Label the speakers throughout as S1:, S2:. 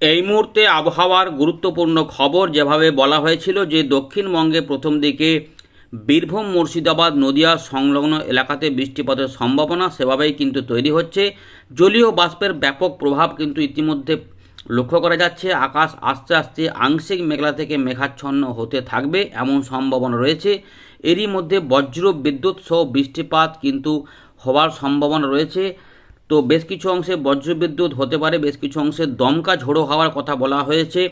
S1: এই মুহূর্তে আবহাওয়ার গুরুত্বপূর্ণ খবর যেভাবে বলা হয়েছিল যে দক্ষিণবঙ্গে প্রথম দিকে বীরভূম, মুর্শিদাবাদ, নদিয়া সংলগ্ন এলাকাতে বৃষ্টিপাতের সম্ভাবনা সেভাবেই কিন্তু তৈরি হচ্ছে। জলীয় বাষ্পের ব্যাপক প্রভাব কিন্তু ইতিমধ্যে লক্ষ্য করা যাচ্ছে। আকাশ আস্তে আস্তে আংশিক মেঘলা থেকে মেঘাচ্ছন্ন হতে থাকবে এমন সম্ভাবনা রয়েছে। এরই মধ্যে বজ্র, বিদ্যুৎ সহ বৃষ্টিপাত কিন্তু হওয়ার সম্ভাবনা রয়েছে। তো বেশ কিছু অংশে বজ্রবিদ্যুৎ হতে পারে, বেশ কিছু অংশে দমকা ঝোড়ো হওয়ার কথা বলা হয়েছে।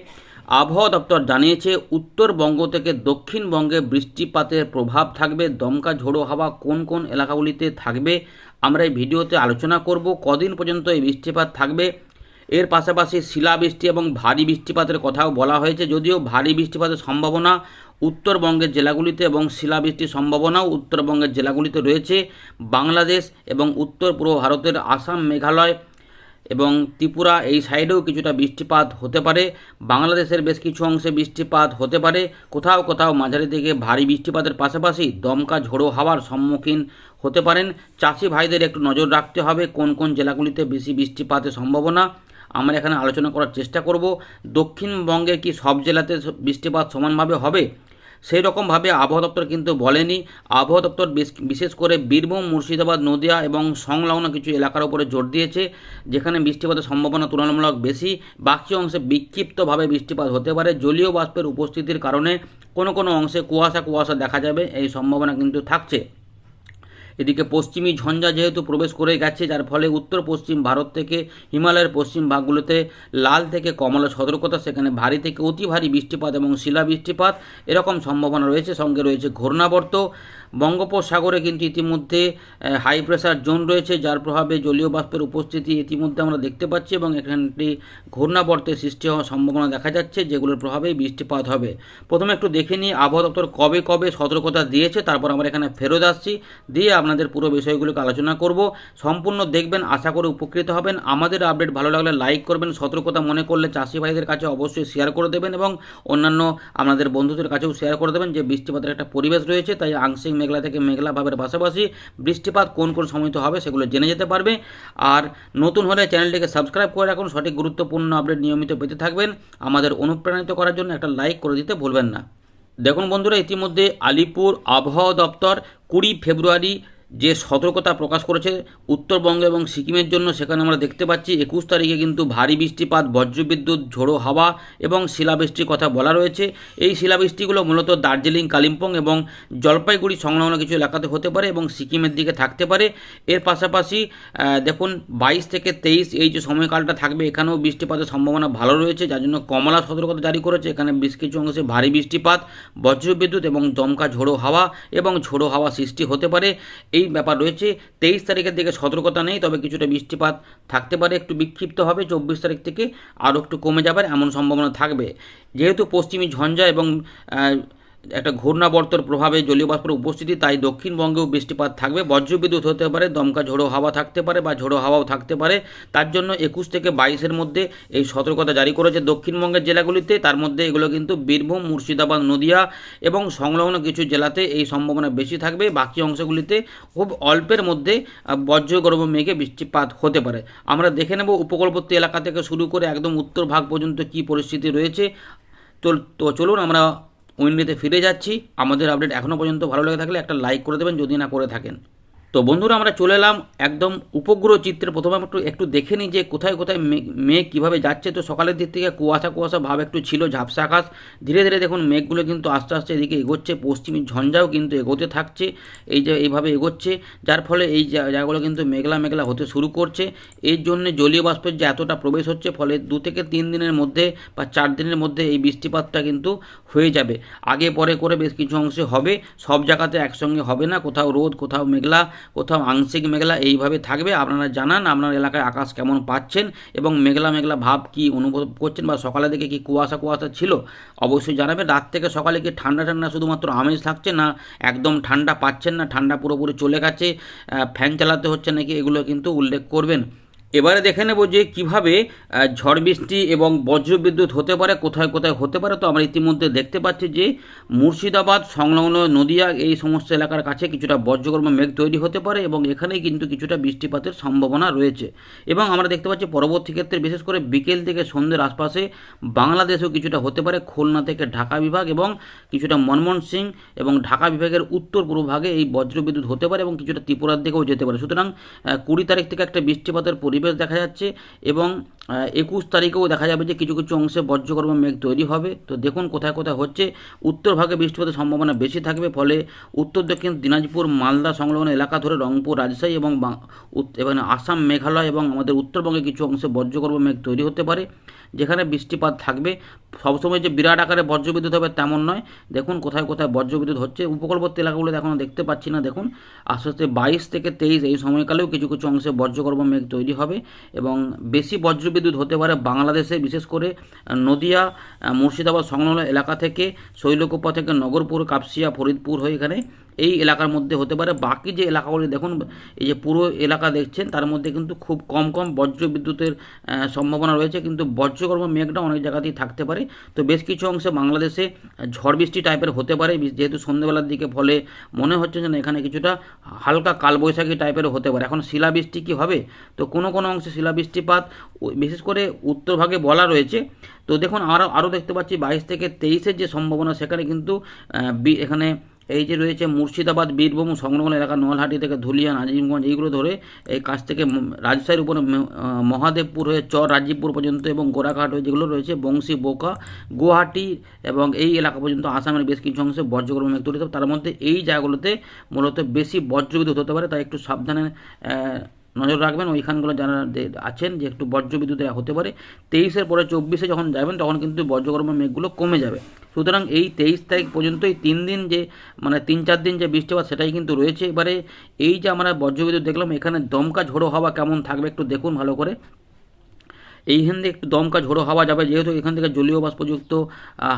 S1: আবহাওয়া দপ্তর জানিয়েছে উত্তরবঙ্গ থেকে দক্ষিণবঙ্গে বৃষ্টিপাতের প্রভাব থাকবে। দমকা ঝোড়ো হাওয়া কোন কোন এলাকাগুলিতে থাকবে, আমরা এই ভিডিওতে আলোচনা করব। কদিন পর্যন্ত এই বৃষ্টিপাত থাকবে? এর পাশাপাশি শিলাবৃষ্টি এবং ভারী বৃষ্টিপাতের কথাও বলা হয়েছে, যদিও ভারী বৃষ্টিপাতের সম্ভাবনা উত্তরবঙ্গের জেলাগুলিতে এবং শিলাবৃষ্টির সম্ভাবনাও উত্তরবঙ্গের জেলাগুলিতে রয়েছে। বাংলাদেশ এবং উত্তর পূর্ব ভারতের আসাম, মেঘালয় এবং ত্রিপুরা এই সাইডেও কিছুটা বৃষ্টিপাত হতে পারে। বাংলাদেশের বেশ কিছু অংশে বৃষ্টিপাত হতে পারে। কোথাও কোথাও মাঝারি থেকে ভারী বৃষ্টিপাতের পাশাপাশি দমকা ঝোড়ো হাওয়ার সম্মুখীন হতে পারেন। চাষি ভাইদের একটু নজর রাখতে হবে কোন কোন জেলাগুলিতে বেশি বৃষ্টিপাতের সম্ভাবনা। আমরা এখানে আলোচনা করার চেষ্টা করব। দক্ষিণবঙ্গে কি সব জেলাতে বৃষ্টিপাত সমানভাবে হবে? সেই রকমভাবে আবহাওয়া দপ্তর কিন্তু বলেনি। আবহাওয়া দপ্তর বিশেষ করে বীরভূম, মুর্শিদাবাদ, নদিয়া এবং সংলগ্ন কিছু এলাকার উপরে জোর দিয়েছে, যেখানে বৃষ্টিপাতের সম্ভাবনা তুলনামূলক বেশি। বাকি অংশে বিক্ষিপ্তভাবে বৃষ্টিপাত হতে পারে। জলীয় বাষ্পের উপস্থিতির কারণে কোনো কোনো অংশে কুয়াশা কুয়াশা দেখা যাবে, এই সম্ভাবনা কিন্তু থাকছে। এদিকে পশ্চিমী ঝঞ্ঝা যেহেতু প্রবেশ করে গেছে, যার ফলে উত্তর পশ্চিম ভারত থেকে, হিমালয়ের পশ্চিম ভাগগুলোতে লাল থেকে কমলা সতর্কতা, সেখানে ভারী থেকে অতি ভারী বৃষ্টিপাত এবং শিলা বৃষ্টিপাত, এরকম সম্ভাবনা রয়েছে। সঙ্গে রয়েছে ঘূর্ণাবর্ত। বঙ্গোপসাগরে কিন্তু ইতিমধ্যে হাই প্রেসার জোন রয়েছে, যার প্রভাবে জলীয় বাষ্পের উপস্থিতি ইতিমধ্যে আমরা দেখতে পাচ্ছি এবং এখানটি ঘূর্ণাবর্তের সৃষ্টি হওয়ার সম্ভাবনা দেখা যাচ্ছে, যেগুলোর প্রভাবেই বৃষ্টিপাত হবে। প্রথমে একটু দেখে নিই, আবহাওয়া দপ্তর কবে কবে সতর্কতা দিয়েছে, তারপর আমরা এখানে ফেরত আসছি। দিয়ে আপনাদের পুরো বিষয়গুলোকে আলোচনা করব। সম্পূর্ণ দেখবেন, আশা করে উপকৃত হবেন। আমাদের আপডেট ভালো লাগলে লাইক করবেন, সতর্কতা মনে করলে চাষি ভাইদের কাছে অবশ্যই শেয়ার করে দেবেন এবং অন্যান্য আপনাদের বন্ধুদের কাছেও শেয়ার করে দেবেন যে বৃষ্টিপাতের একটা পরিবেশ রয়েছে, তাই আংশিক মেঘলা থেকে মেঘলা ভাবের পাশাপাশি বৃষ্টিপাত কোন কোন সময়তে হবে সেগুলো জেনে যেতে পারবে। আর নতুন হলে চ্যানেলটিকে সাবস্ক্রাইব করে রাখুন, সঠিক গুরুত্বপূর্ণ আপডেট নিয়মিত পেতে থাকবেন। আমাদের অনুপ্রাণিত করার জন্য একটা লাইক করে দিতে ভুলবেন না। দেখুন বন্ধুরা, ইতিমধ্যে আলিপুর আবহাওয়া দপ্তর কুড়ি ফেব্রুয়ারি যে সতর্কতা প্রকাশ করেছে উত্তরবঙ্গ এবং সিকিমের জন্য, সেখানে আমরা দেখতে পাচ্ছি একুশ তারিখে কিন্তু ভারী বৃষ্টিপাত, বজ্রবিদ্যুৎ, ঝোড়ো হাওয়া এবং শিলাবৃষ্টির কথা বলা রয়েছে। এই শিলাবৃষ্টিগুলো মূলত দার্জিলিং, কালিম্পং এবং জলপাইগুড়ি সংলগ্ন কিছু এলাকাতে হতে পারে এবং সিকিমের দিকে থাকতে পারে। এর পাশাপাশি দেখুন, বাইশ থেকে তেইশ এই যে সময়কালটা থাকবে, এখানেও বৃষ্টিপাতের সম্ভাবনা ভালো রয়েছে, যার জন্য কমলা সতর্কতা জারি করেছে। এখানে বেশ কিছু অংশে ভারী বৃষ্টিপাত, বজ্রবিদ্যুৎ এবং দমকা ঝোড়ো হাওয়া এবং ঝোড়ো হাওয়া সৃষ্টি হতে পারে। এই ব্যাপার রয়েছে। তেইশ তারিখের দিকে সতর্কতা নেই, তবে কিছুটা বৃষ্টিপাত থাকতে পারে। একটু বিক্ষিপ্ত হবে, চব্বিশ তারিখ থেকে আরও একটু কমে যাবার এমন সম্ভাবনা থাকবে। যেহেতু পশ্চিমী ঝঞ্ঝা এবং একটা ঘূর্ণাবর্তর প্রভাবে জলীয় বাষ্পের উপস্থিতি, তাই দক্ষিণবঙ্গেও বৃষ্টিপাত থাকবে। বজ্রবিদ্যুৎ হতে পারে, দমকা ঝোড়ো হাওয়া থাকতে পারে বা ঝোড়ো হাওয়াও থাকতে পারে। তার জন্য একুশ থেকে বাইশের মধ্যে এই সতর্কতা জারি করেছে দক্ষিণবঙ্গের জেলাগুলিতে। তার মধ্যে এগুলো কিন্তু বীরভূম, মুর্শিদাবাদ, নদিয়া এবং সংলগ্ন কিছু জেলাতে এই সম্ভাবনা বেশি থাকবে। বাকি অংশগুলিতে খুব অল্পের মধ্যে বজ্রগর্ভ মেঘে বৃষ্টিপাত হতে পারে। আমরা দেখে নেব উপকূলবর্তী এলাকা থেকে শুরু করে একদম উত্তর ভাগ পর্যন্ত কী পরিস্থিতি রয়েছে। তো চলুন আমরা উইন্ডিতে ফিরে যাচ্ছি। আমাদের আপডেট এখনও পর্যন্ত ভালো লেগে থাকলে একটা লাইক করে দেবেন, যদি না করে থাকেন। তো বন্ধুরা আমরা চলে এলাম একদম উপগ্রহ চিত্রে। প্রথমে একটু একটু দেখে নিই যে কোথায় কোথায় মেঘ কীভাবে যাচ্ছে। তো সকালের দিক থেকে কুয়াশা কুয়াশা ভাব একটু ছিল, ঝাপসা আকাশ। ধীরে ধীরে দেখুন মেঘগুলো কিন্তু আস্তে আস্তে এদিকে এগোচ্ছে। পশ্চিমী ঝঞ্ঝাও কিন্তু এগোতে থাকছে। এই যে এইভাবে এগোচ্ছে, যার ফলে এই জায়গাগুলো কিন্তু মেঘলা মেঘলা হতে শুরু করছে। এর জন্য জলীয় বাষ্পের যে এতটা প্রবেশ হচ্ছে, ফলে দু থেকে তিন দিনের মধ্যে বা চার দিনের মধ্যে এই বৃষ্টিপাতটা কিন্তু হয়ে যাবে। আগে পরে করে বেশ কিছু অংশে হবে। সব জায়গাতে একসঙ্গে হবে না। কোথাও রোদ, কোথাও মেঘলা। কোথাও আংশিক মেঘলা এইভাবে থাকবে। আপনারা জানান আপনার এলাকায় আকাশ কেমন পাচ্ছেন এবং মেঘলা মেঘলা ভাব কি অনুভব করছেন বা সকালের দিকে কি কুয়াশা কুয়াশা ছিল? অবশ্যই জানাবেন। রাত থেকে সকালে কি ঠান্ডা ঠান্ডা শুধুমাত্র আমেজ থাকছে না একদম ঠান্ডা পাচ্ছেন না? ঠান্ডা পুরোপুরি চলে গেছে। ফ্যান চালাতে হচ্ছে নাকি? এগুলো কিন্তু উল্লেখ করবেন। এবারে দেখে নেব যে কীভাবে ঝড় বৃষ্টি এবং বজ্রবিদ্যুৎ হতে পারে, কোথায় কোথায় হতে পারে। তো আমরা ইতিমধ্যে দেখতে পাচ্ছি যে মুর্শিদাবাদ, সংলগ্ন নদিয়া এই সমস্ত এলাকার কাছে কিছুটা বজ্রকর্ম মেঘ তৈরি হতে পারে এবং এখানে কিন্তু কিছুটা বৃষ্টিপাতের সম্ভাবনা রয়েছে। এবং আমরা দেখতে পাচ্ছি পরবর্তী ক্ষেত্রে, বিশেষ করে বিকেল থেকে সন্ধ্যের আশপাশে বাংলাদেশেও কিছুটা হতে পারে খুলনা থেকে ঢাকা বিভাগ এবং কিছুটা মনমোহন সিং এবং ঢাকা বিভাগের উত্তর পূর্ব ভাগে এই বজ্রবিদ্যুৎ হতে পারে এবং কিছুটা ত্রিপুরার দিকেও যেতে পারে। সুতরাং কুড়ি তারিখ থেকে একটা বৃষ্টিপাতের পরিবেশ দেখা যাচ্ছে এবং একুশ তারিখেও দেখা যাবে যে কিছু কিছু অংশে বজ্রকর্ম মেঘ তৈরি হবে। তো দেখুন কোথায় কোথায় হচ্ছে। উত্তর ভাগে বৃষ্টিপাতের সম্ভাবনা বেশি থাকবে, ফলে উত্তর দক্ষিণ দিনাজপুর, মালদা সংলগ্ন এলাকা ধরে রংপুর, রাজশাহী এবং এবং আসাম, মেঘালয় এবং আমাদের উত্তরবঙ্গে কিছু অংশে বজ্রকর্ম মেঘ তৈরি হতে পারে, যেখানে বৃষ্টিপাত থাকবে। সবসময় যে বিরাট আকারে বজ্রবিদ্যুৎ হবে তেমন নয়। দেখুন কোথায় কোথায় বজ্রবিদ্যুৎ হচ্ছে। উপকূলবর্তী এলাকাগুলো এখনও দেখতে পাচ্ছি না, দেখুন। আস্তে আস্তে বাইশ থেকে তেইশ এই সময়কালেও কিছু কিছু অংশে বজ্রকর্ম মেঘ তৈরি হবে এবং বেশি বজ্রবিদ্যুৎ হতে পারে বাংলাদেশে, বিশেষ করে নদিয়া মুর্শিদাবাদ সংলগ্ন এলাকা থেকে, শৈলকুপা থেকে নগরপুর, কাপসিয়া, ফরিদপুর হয়ে এখানে এই এলাকার মধ্যে হতে পারে। বাকি যে এলাকাগুলি দেখুন, এই যে পুরো এলাকা দেখছেন, তার মধ্যে কিন্তু খুব কম কম বজ্র বিদ্যুতের সম্ভাবনা রয়েছে। কিন্তু বজ্রকর্ম মেঘটা অনেক জায়গাতেই থাকতে পারে। তো বেশ কিছু অংশে বাংলাদেশে ঝড় বৃষ্টি টাইপের হতে পারে। যেহেতু সন্ধ্যেবেলার দিকে ফলে মনে হচ্ছে যেন এখানে কিছুটা হালকা কালবৈশাখী টাইপের হতে পারে। এখন শিলাবৃষ্টি কি হবে? তো কোনো কোনো অংশে শিলাবৃষ্টিপাত বিশেষ করে উত্তরভাগে বলা রয়েছে। তো দেখুন আরও আরও দেখতে পাচ্ছি, বাইশ থেকে তেইশের যে সম্ভাবনা, সেখানে কিন্তু এখানে এই যে রয়েছে মুর্শিদাবাদ, বীরভূম, সংলগ্ন এলাকা নোয়ালহাটি থেকে ধুলিয়া আজিমগঞ্জ এইগুলো ধরে এই কাছ থেকে রাজশাহীর উপরে মহাদেবপুর হয়ে চর রাজীবপুর পর্যন্ত এবং গোরাঘাট হয়ে যেগুলো রয়েছে, বংশী, বোকা, গুয়াহাটি এবং এই এলাকা পর্যন্ত আসামের বেশ কিছু অংশে বজ্রকর্ম মেঘ তৈরি। তার মধ্যে এই জায়গাগুলোতে মূলত বেশি বজ্রবিদ্যুৎ হতে পারে, তাই একটু সাবধানে নজর রাখবেন। ওইখানগুলো যারা আছেন যে একটু বজ্রবিদ্যুৎ হতে পারে। তেইশের পরে চব্বিশে যখন যাবেন, তখন কিন্তু বজ্রকর্ম মেঘগুলো কমে যাবে। সুতরাং এই তেইশ তারিখ পর্যন্ত এই তিন দিন যে মানে তিন চার দিন যে বৃষ্টিপাত সেটাই কিন্তু রয়েছে। এবারে এই যে আমরা বজ্রবিদ্যুৎ দেখলাম, এখানে দমকা ঝোড়ো হওয়া কেমন থাকবে একটু দেখুন ভালো করে। এইখান থেকে একটু দমকা ঝোড়ো হাওয়া যাবে, যেহেতু এখান থেকে জলীয় বাষ্পযুক্ত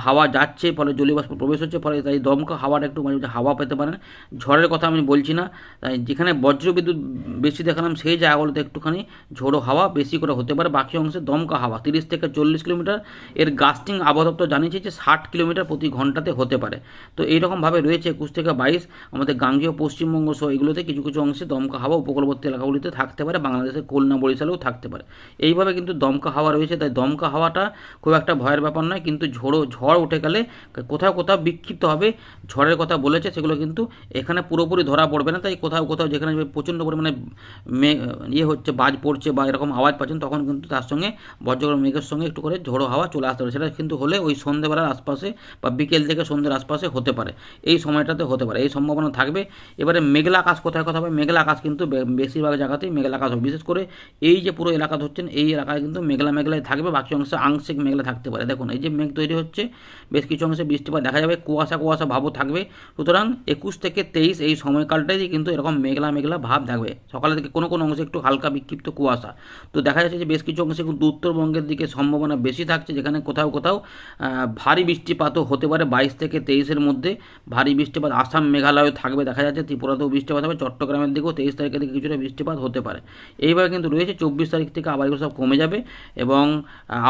S1: হাওয়া যাচ্ছে, ফলে জলীয় বাষ্প প্রবেশ হচ্ছে, ফলে তাই দমকা হাওয়াটা একটু মাঝে মাঝে হাওয়া পেতে পারেন। ঝড়ের কথা আমি বলছি না, তাই যেখানে বজ্রবিদ্যুৎ বেশি দেখালাম, সেই জায়গাগুলোতে একটুখানি ঝোড়ো হাওয়া বেশি করে হতে পারে, বাকি অংশে দমকা হাওয়া, তিরিশ থেকে চল্লিশ কিলোমিটার। এর গাস্টিং আবহাওয়া জানিয়েছে যে ষাট কিলোমিটার প্রতি ঘন্টাতে হতে পারে। তো এইরকমভাবে রয়েছে একুশ থেকে বাইশ, আমাদের গাঙ্গেয়, পশ্চিমবঙ্গ সহ এগুলোতে কিছু কিছু অংশে দমকা হাওয়া উপকূলবর্তী এলাকাগুলিতে থাকতে পারে, বাংলাদেশের খুলনা, বরিশালেও থাকতে পারে। এইভাবে কিন্তু দমকা হাওয়া রয়েছে, তাই দমকা হাওয়াটা খুব একটা ভয়ের ব্যাপার নয়, কিন্তু ঝোড়ো, ঝড় উঠে গেলে কোথাও কোথাও বিক্ষিপ্ত হবে, ঝড়ের কথা বলেছে, সেগুলো কিন্তু এখানে পুরোপুরি ধরা পড়বে না, তাই কোথাও কোথাও যেখানে প্রচণ্ড পরিমাণে মে ইয়ে হচ্ছে, বাজ পড়ছে বা এরকম আওয়াজ পাচ্ছেন, তখন কিন্তু তার সঙ্গে বজ্রগড় মেঘের সঙ্গে একটু করে ঝোড়ো হাওয়া চলে আসতে পারে, সেটা কিন্তু হলে ওই সন্ধ্যেবেলার আশপাশে বা বিকেল থেকে সন্ধ্যের আশপাশে হতে পারে, এই সময়টাতে হতে পারে, এই সম্ভাবনা থাকবে। এবারে মেঘলা আকাশ কোথায় কথা হবে? মেঘলা আকাশ কিন্তু বেশিরভাগ জায়গাতেই মেঘলা আকাশ হবে, বিশেষ করে এই যে পুরো এলাকা ধরছেন, এই এলাকায় কিন্তু মেঘলা মেঘলাই থাকবে, বাকি অংশে আংশিক মেঘলা থাকতে পারে। দেখুন, এই যে মেঘ তৈরি হচ্ছে, বেশ কিছু অংশে বৃষ্টিপাত দেখা যাবে, কুয়াশা কুয়াশা ভাবও থাকবে। সুতরাং একুশ থেকে তেইশ এই সময়কালটাই কিন্তু এরকম মেঘলা মেঘলা ভাব থাকবে। সকালের দিকে কোনো কোনো অংশে একটু হালকা বিক্ষিপ্ত কুয়াশা। তো দেখা যাচ্ছে যে বেশ কিছু অংশে কিন্তু উত্তরবঙ্গের দিকে সম্ভাবনা বেশি থাকছে, যেখানে কোথাও কোথাও ভারী বৃষ্টিপাতও হতে পারে বাইশ থেকে তেইশের মধ্যে। ভারী বৃষ্টিপাত আসাম মেঘালয় থাকবে, দেখা যাচ্ছে ত্রিপুরাতেও বৃষ্টিপাত হবে, চট্টগ্রামের দিকেও তেইশ তারিখের দিকে কিছুটা বৃষ্টিপাত হতে পারে। এইভাবে কিন্তু রয়েছে, চব্বিশ তারিখ থেকে আবার এগুলো সব কমে যাবে। এবং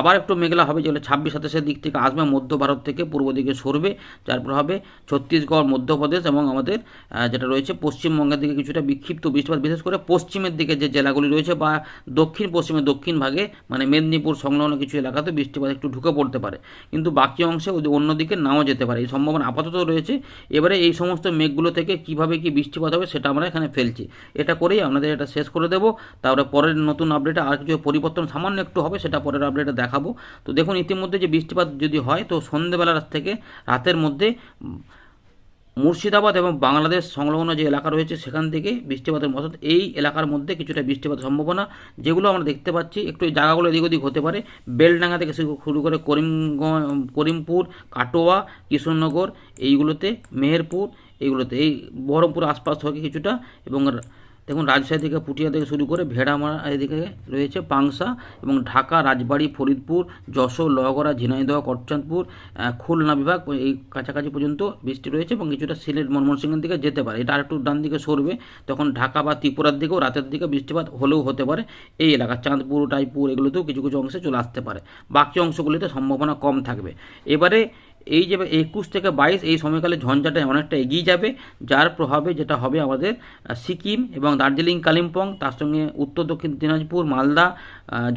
S1: আবার একটু মেঘলা হবে, যেগুলো ছাব্বিশ সাতাশের দিক থেকে আসবে, মধ্য ভারত থেকে পূর্ব দিকে সরবে, যার প্রভাবে ছত্তিশগড়, মধ্যপ্রদেশ এবং আমাদের যেটা রয়েছে পশ্চিমবঙ্গের দিকে কিছুটা বিক্ষিপ্ত বৃষ্টিপাত, বিশেষ করে পশ্চিমের দিকে যে জেলাগুলি রয়েছে বা দক্ষিণ পশ্চিমে দক্ষিণ ভাগে মানে মেদিনীপুর সংলগ্ন কিছু এলাকাতে বৃষ্টিপাত একটু ঢুকে পড়তে পারে। কিন্তু বাকি অংশে অন্যদিকে নাও যেতে পারে। এই সম্ভাবনা আপাতত রয়েছে। এবারে এই সমস্ত মেঘগুলো থেকে কীভাবে কি বৃষ্টিপাত হবে সেটা আমরা এখানে ফেলছি। এটা করেই আপনাদের এটা শেষ করে দেবো। তারপরে পরের নতুন আপডেটে আর কিছু পরিবর্তন, সামান্য একটু হবে, সেটা পরের আপডেটে দেখাবো। তো দেখুন, ইতিমধ্যে যে বৃষ্টিপাত যদি হয়, তো সন্ধ্যেবেলার থেকে রাতের মধ্যে মুর্শিদাবাদ এবং বাংলাদেশ সংলগ্ন যে এলাকা রয়েছে, সেখান থেকে বৃষ্টিপাতের মতো এই এলাকার মধ্যে কিছুটা বৃষ্টিপাতের সম্ভাবনা, যেগুলো আমরা দেখতে পাচ্ছি, একটু এই জায়গাগুলো এদিক ওদিক হতে পারে। বেলডাঙ্গা থেকে শুরু- করে করিমগঞ্জ, করিমপুর, কাটোয়া, কৃষ্ণনগর, এইগুলোতে মেহেরপুর, এইগুলোতে, এই বহরমপুর আশপাশ থেকে কিছুটা এবং দেখুন, রাজশাহী থেকে পুটিয়া থেকে শুরু করে ভেড়ামারা এদিকে রয়েছে পাংসা এবং ঢাকা, রাজবাড়ী, ফরিদপুর, যশোর, লহগড়া, ঝিনাইদহ করচাঁদপুর খুলনা বিভাগ এই কাছাকাছি পর্যন্ত বৃষ্টি রয়েছে এবং কিছুটা সিলেট ময়মনসিংহের দিকে যেতে পারে। এটা আরেকটু ডান দিকে সরবে, তখন ঢাকা বা ত্রিপুরার দিকেও রাতের দিকে বৃষ্টিপাত হলেও হতে পারে এই এলাকা। চাঁদপুর টাইপুর এগুলোতেও কিছু কিছু অংশে চলে আসতে পারে। বাকি অংশগুলিতে সম্ভাবনা কম থাকবে। এবারে এই যে একুশ থেকে বাইশ এই সময়কালে ঝঞ্ঝাটা অনেকটা এগিয়ে যাবে, যার প্রভাবে যেটা হবে আমাদের সিকিম এবং দার্জিলিং, কালিম্পং, তার সঙ্গে উত্তর, দক্ষিণ দিনাজপুর, মালদা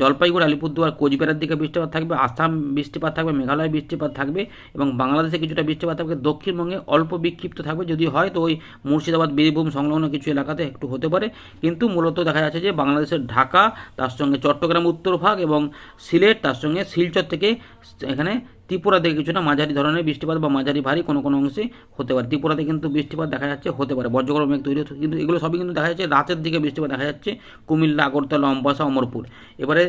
S1: জলপাইগুড়ি, আলিপুরদুয়ার, কোচবিহারের দিকে বৃষ্টিপাত থাকবে, আসাম বৃষ্টিপাত থাকবে, মেঘালয় বৃষ্টিপাত থাকবে এবং বাংলাদেশে কিছুটা বৃষ্টিপাত থাকবে, দক্ষিণবঙ্গে অল্প বিক্ষিপ্ত থাকবে যদি হয় তো ওই মুর্শিদাবাদ, বীরভূম সংলগ্ন কিছু এলাকাতে একটু হতে পারে, কিন্তু মূলত দেখা যাচ্ছে যে বাংলাদেশের ঢাকা, তার সঙ্গে চট্টগ্রাম উত্তর ভাগ এবং সিলেট, তার সঙ্গে শিলচর থেকে এখানে ত্রিপুরা থেকে কিছুটা মাঝারি ধরনের বৃষ্টিপাত বা মাঝারি ভারী কোনো কোনো অংশে হতে পারে। ত্রিপুরাতে কিন্তু বৃষ্টিপাত দেখা যাচ্ছে, হতে পারে। বজ্রগর্ভ মেঘ তৈরি হচ্ছে। কিন্তু এগুলো সবই কিন্তু দেখা যাচ্ছে রাতের দিকে বৃষ্টিপাত দেখা যাচ্ছে কুমিল্লা, আগরতলা, অম্বাসা, অমরপুর। এবারে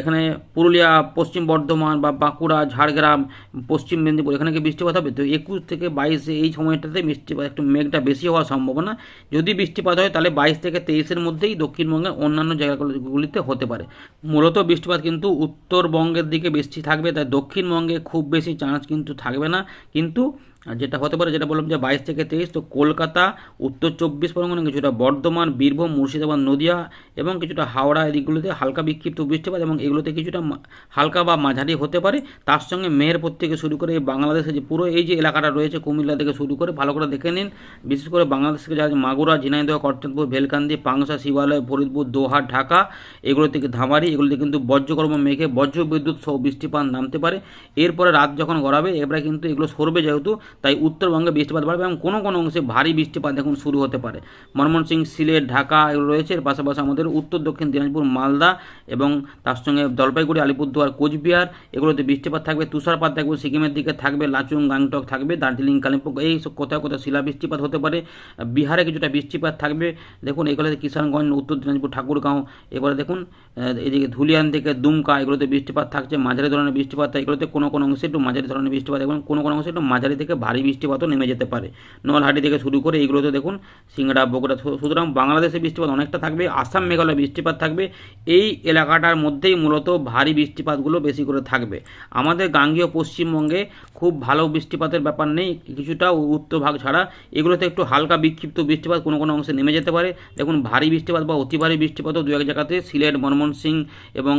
S1: এখানে পুরুলিয়া, পশ্চিম বর্ধমান বা বাঁকুড়া, ঝাড়গ্রাম, পশ্চিম মেদিনীপুর এখানে কি বৃষ্টিপাত হবে? তো একুশ থেকে বাইশে এই সময়টাতে বৃষ্টিপাত, একটু মেঘটা বেশি হওয়ার সম্ভাবনা। যদি বৃষ্টিপাত হয় তাহলে বাইশ থেকে তেইশের মধ্যেই দক্ষিণবঙ্গের অন্যান্য জায়গাগুলিতে হতে পারে। মূলত বৃষ্টিপাত কিন্তু উত্তরবঙ্গের দিকে বেশি থাকবে, তাই দক্ষিণবঙ্গে খুব বেশি চান্স কিন্তু থাকবে না। কিন্তু যেটা হতে পারে, যেটা বললাম যে বাইশ থেকে তেইশ, তো কলকাতা, উত্তর চব্বিশ পরগনা, কিছুটা বর্ধমান, বীরভূম, মুর্শিদাবাদ, নদিয়া এবং কিছুটা হাওড়া এদিকগুলোতে হালকা বিক্ষিপ্ত বৃষ্টিপাত এবং এগুলোতে কিছুটা হালকা বা মাঝারি হতে পারে। তার সঙ্গে মেহেরপুর থেকে শুরু করে এই বাংলাদেশে যে পুরো এই যে এলাকাটা রয়েছে, কুমিল্লা থেকে শুরু করে ভালো করে দেখে নিন। বিশেষ করে বাংলাদেশ থেকে যারা মাগুরা, ঝিনাইদহ করচাঁদপুর ভেলকান্দি, পাংসা, শিবালয়, ফরিদপুর দোহা ঢাকা, এগুলো থেকে ধামারি এগুলোতে কিন্তু বজ্রকর্ম মেঘে বজ্র বিদ্যুৎ সহ বৃষ্টিপাত নামতে পারে। এরপরে রাত যখন গড়াবে, এবারে কিন্তু এগুলো সরবে যেহেতু তাই উত্তরবঙ্গে বৃষ্টিপাত বাড়বে এবং কোনো কোনো অংশে ভারী বৃষ্টিপাত দেখুন শুরু হতে পারে। ময়মনসিংহ সিলেট, ঢাকা এগুলো রয়েছে। এর পাশাপাশি আমাদের উত্তর, দক্ষিণ, দিনাজপুর, মালদা এবং তার সঙ্গে জলপাইগুড়ি, আলিপুরদুয়ার, কোচবিহার এগুলোতে বৃষ্টিপাত থাকবে। তুষারপাত থাকবে সিকিমের দিকে থাকবে, লাচুং গাংটক থাকবে, দার্জিলিং, কালিম্পং এই কোথাও কোথাও শিলা বৃষ্টিপাত হতে পারে। বিহারে কিছুটা বৃষ্টিপাত থাকবে। দেখুন এগুলোতে কিষানগঞ্জ, উত্তর দিনাজপুর, ঠাকুরগাঁও এবারে দেখুন এদিকে ধুলিয়ান থেকে দুমকা এগুলোতে বৃষ্টিপাত থাকছে। মাঝারি ধরনের বৃষ্টিপাত এগুলোতে কোনো কোনো অংশে একটু মাঝারি ধরনের বৃষ্টিপাত, এবং কোনো কোনো অংশে একটু মাঝারি থেকে ভারী বৃষ্টিপাতও নেমে যেতে পারে। নোয়ালহাটি থেকে শুরু করে এইগুলোতে দেখুন, সিংড়া, বগুড়া সুতরাং বাংলাদেশে বৃষ্টিপাত অনেকটা থাকবে, আসাম, মেঘালয় বৃষ্টিপাত থাকবে। এই এলাকাটার মধ্যেই মূলত ভারী বৃষ্টিপাতগুলো বেশি করে থাকবে। আমাদের গাঙ্গীয় পশ্চিমবঙ্গে খুব ভালো বৃষ্টিপাতের ব্যাপার নেই, কিছুটা উত্তর ভাগ ছাড়া। এগুলোতে একটু হালকা বিক্ষিপ্ত বৃষ্টিপাত কোনো কোনো অংশে নেমে যেতে পারে। দেখুন, ভারী বৃষ্টিপাত বা অতি ভারী বৃষ্টিপাতও দু এক জায়গাতে সিলেট ময়মনসিং এবং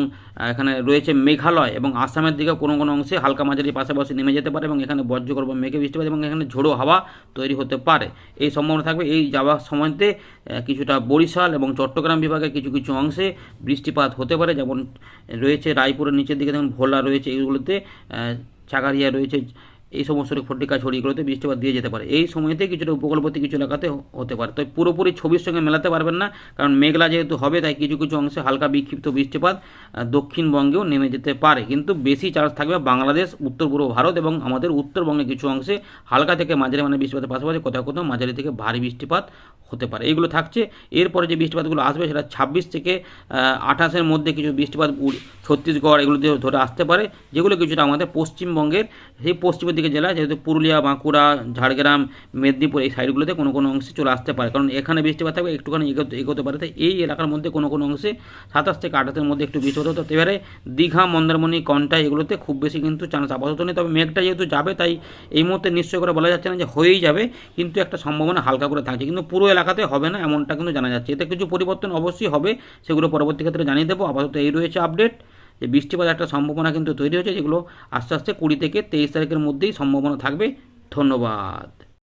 S1: এখানে রয়েছে মেঘালয় এবং আসামের দিকে কোনো কোনো অংশে হালকা মাঝারি পাশাপাশি নেমে যেতে পারে এবং এখানে বজ্রকর বা মেঘে বৃষ্টিপাত এবং এখানে ঝোড়ো হাওয়া তৈরি হতে পারে। এই সম্ভাবনা থাকবে এই যাওয়ার সময়তে কিছুটা বরিশাল এবং চট্টগ্রাম বিভাগের কিছু কিছু অংশে বৃষ্টিপাত হতে পারে। যেমন রয়েছে রায়পুরের নিচের দিকে, যেমন ভোলা রয়েছে এইগুলোতে চাগারিয়া রয়েছে এই সমস্ত ফটিকা ছড়িগুলোতে বৃষ্টিপাত দিয়ে যেতে পারে। এই সময়তে কিছুটা উপকূলবর্তী কিছু এলাকাতে হতে পারে। তবে পুরোপুরি ছবির সঙ্গে মেলাতে পারবেন না, কারণ মেঘলা যেহেতু হবে, তাই কিছু কিছু অংশে হালকা বিক্ষিপ্ত বৃষ্টিপাত দক্ষিণবঙ্গেও নেমে যেতে পারে। কিন্তু বেশি চার্জ থাকবে বাংলাদেশ, উত্তর পূর্ব ভারত এবং আমাদের উত্তরবঙ্গে কিছু অংশে হালকা থেকে মাঝারি মানে বৃষ্টিপাতের পাশাপাশি কোথাও কোথাও মাঝারি থেকে ভারী বৃষ্টিপাত হতে পারে। এগুলো থাকছে। এরপরে যে বৃষ্টিপাতগুলো আসবে সেটা ছাব্বিশ থেকে আঠাশের মধ্যে কিছু বৃষ্টিপাত ছত্তিশগড় এগুলো ধরে আসতে পারে, যেগুলো কিছুটা আমাদের পশ্চিমবঙ্গের, সেই পশ্চিমের দিকে জেলা যেহেতু পুরুলিয়া, বাঁকুড়া, ঝাড়গ্রাম, মেদিনীপুর এই সাইডগুলোতে কোনো কোনো অংশে চলে আসতে পারে। কারণ এখানে বৃষ্টিপাত থাকবে, একটুখানি এগোতে এগোতে পারে। তাই এই এলাকার মধ্যে কোনো কোনো অংশে সাতাশ থেকে আঠাশের মধ্যে একটু বৃষ্টি হতে। এবারে দীঘা, মন্দারমণি, কন্টাই এগুলোতে খুব বেশি কিন্তু চান্স আপাতত নেই। তবে মেঘটা যেহেতু যাবে, তাই এই মুহূর্তে নিশ্চয় করে বলা যাচ্ছে না যে হয়েই যাবে, কিন্তু একটা সম্ভাবনা হালকা করে থাকছে। কিন্তু পুরো এলাকাতে হবে না, এমনটা কিন্তু জানা যাচ্ছে। এতে কিছু পরিবর্তন অবশ্যই হবে, সেগুলো পরবর্তী ক্ষেত্রে জানিয়ে দেবো। আপাতত এই রয়েছে আপডেট যে বৃষ্টিপাত একটা সম্ভাবনা কিন্তু তৈরি হয়েছে, যেগুলো আস্তে আস্তে কুড়ি থেকে তেইশ তারিখের মধ্যেই সম্ভাবনা থাকবে। ধন্যবাদ।